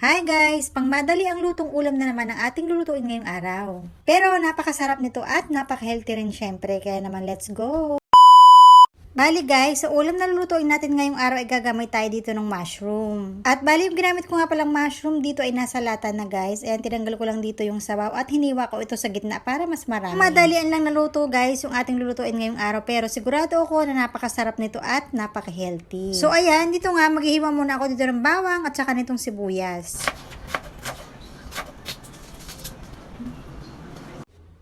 Hi guys! Pangmadali ang lutong ulam na naman ang ating lulutuin ngayong araw. Pero napakasarap nito at napaka-healthy rin syempre, kaya naman let's go! Bali guys, sa ulam na lulutuin natin ngayong araw ay gagamay tayo dito ng mushroom. At bali yung ginamit ko nga palang mushroom dito ay nasa lata na guys. Ayan, tinanggal ko lang dito yung sabaw at hiniwa ko ito sa gitna para mas marami. Madalian lang naluto guys yung ating lulutuin ngayong araw pero sigurado ako na napakasarap nito at napaka-healthy. So ayan, dito nga maghihiwa muna ako dito ng bawang at saka nitong sibuyas.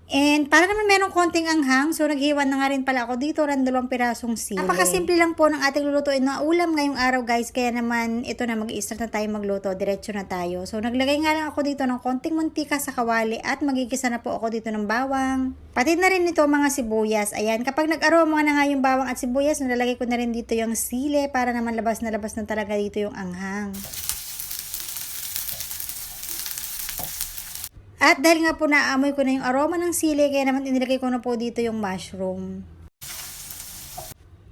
And para naman merong konting anghang, so naghiwan na nga rin pala ako dito ng dalawang pirasong sili. Napakasimple lang po ng ating lulutuin na ulam ngayong araw guys, kaya naman ito na mag-i-start na tayo magluto, diretso na tayo. So naglagay nga lang ako dito ng konting mantika sa kawali at magigisa na po ako dito ng bawang. Pati na rin ito mga sibuyas. Ayan, kapag nag-aroma na nga yung bawang at sibuyas, nalalagay ko na rin dito yung sili para naman labas na labas na talaga dito yung anghang. At dahil nga po naamoy ko na yung aroma ng sili, kaya naman inilagay ko na po dito yung mushroom.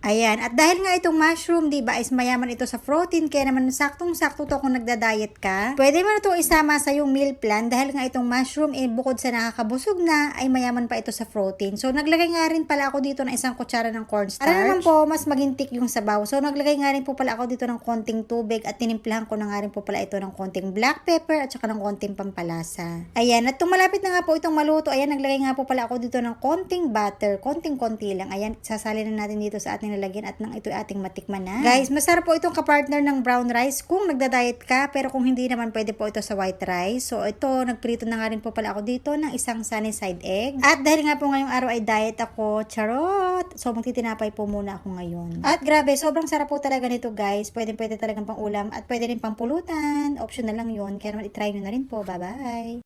Ayan, at dahil nga itong mushroom, di ba, is mayaman ito sa protein, kaya naman saktong-sakto to kung nagda-diet ka. Pwede mo na ito isama sa yung meal plan dahil nga itong mushroom, eh, bukod sa nakakabusog na, ay mayaman pa ito sa protein. So, naglagay nga rin pala ako dito ng isang kutsara ng cornstarch. Para naman po, mas magintik yung sabaw. So, naglagay nga rin po pala ako dito ng konting tubig at tinimplahan ko na nga rin po pala ito ng konting black pepper at saka ng konting pampalasa. Ayan, at tumalapit na nga po itong maluto, ayan, naglagay nga po pala ako dito ng konting butter, konting-konti lang. Ayan, sasalin na natin dito sa ating lalagyan at nang ito ating matikman na. Guys, masarap po itong kapartner ng brown rice kung nagda-diet ka, pero kung hindi naman pwede po ito sa white rice. So, ito, nagprito na nga rin po pala ako dito ng isang sunny side egg. At dahil nga po ngayong araw ay diet ako, charot! So, magtitinapay po muna ako ngayon. At grabe, sobrang sarap po talaga nito guys. Pwede pwede talagang pang ulam at pwede rin pang pulutan. Option na lang yun. Kaya naman itry nyo na rin po. Bye-bye!